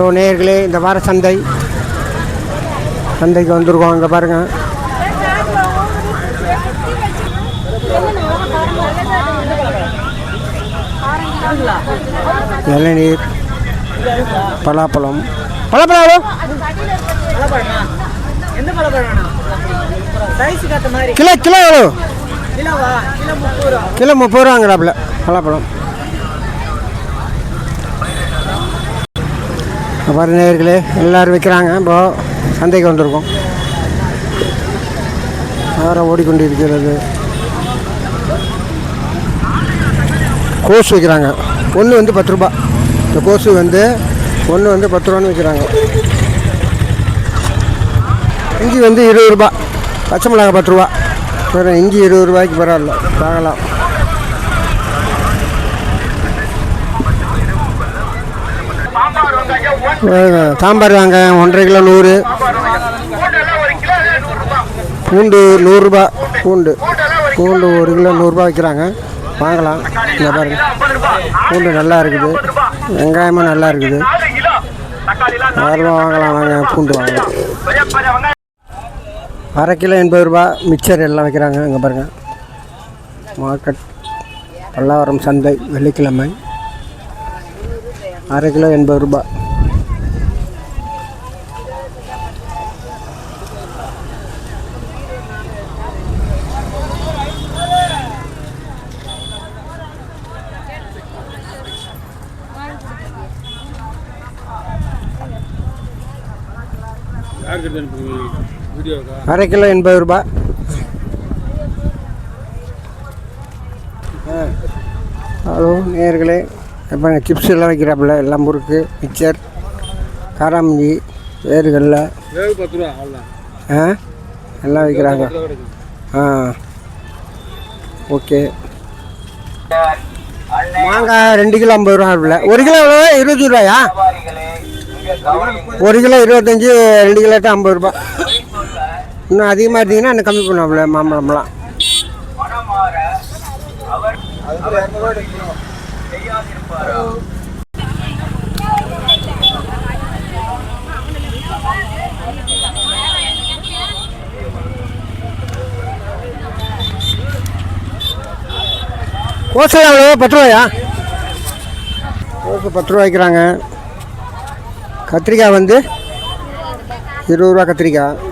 Hello நேர்களே இந்த வார சந்தை. சந்தைக்கு வந்திருக்கோம். இங்கே பாருங்கள் இளநீர் பலாப்பழம். பலாப்பழம் கிலோ கிலோ எவ்வளோ? கிலோ முப்பது ரூபாங்கிறாப்புல பலாப்பழம். அப்புறம் நேர்களே எல்லோரும் விற்கிறாங்க இப்போ சந்தைக்கு வந்திருக்கோம். வேறு ஓடிக்கொண்டு இருக்கிறது கோஸ் விற்கிறாங்க ஒன்று வந்து பத்து ரூபா. இந்த கோஸு வந்து ஒன்று வந்து பத்து ரூபான்னு விற்கிறாங்க இஞ்சி வந்து இருபது ரூபா. பச்சை மிளகாய் பத்து ரூபா. இஞ்சி இருபது ரூபாய்க்கு பரவாயில்ல. வாங்கலாம் சாம்பார் வாங்க ஒன்றரை கிலோ நூறு. பூண்டு நூறுரூபா பூண்டு. பூண்டு ஒரு கிலோ நூறுரூபா விற்கிறாங்க வாங்கலாம் இங்கே பாருங்க. பூண்டு நல்லா இருக்குது. வெங்காயமும் நல்லா இருக்குது. யாரும் வாங்கலாம் வாங்க பூண்டு வாங்கலாம். அரை கிலோ எண்பது ரூபா மிக்சர் எல்லாம் வைக்கிறாங்க இங்கே பாருங்கள் மார்க்கெட் பல்லாவரம் சந்தை வெள்ளிக்கிழமை. அரை கிலோ எண்பது ரூபா. அரை கிலோ எண்பது ரூபா. ஹலோ நேர்களே இப்போ சிப்ஸ் எல்லாம் வைக்கிறாப்புல எல்லாம் முறுக்கு மிக்சர் காராமஞ்சி அவ்வளோதான் ஆ? எல்லாம் வைக்கிறாங்க. ஆ. ஓகே. மாங்காய் ரெண்டு கிலோ ஐம்பது ரூபா இருக்குல்ல ஒரு கிலோ எவ்வளோ இருபத்தி ரூபாயா? ஒரு கிலோ இருபத்தஞ்சி ரெண்டு கிலோ ஐம்பது ரூபா. இன்னும் அதிகமாக இருந்தீங்கன்னா இன்னும் கம்மி பண்ணுவாப்புல மாம்பழம்லாம். கோசை எவ்வளோ பத்து ரூபாயா? கோசை பத்து ரூபா வைக்கிறாங்க. கத்திரிக்காய் வந்து இருபது ரூபா கத்திரிக்காய்.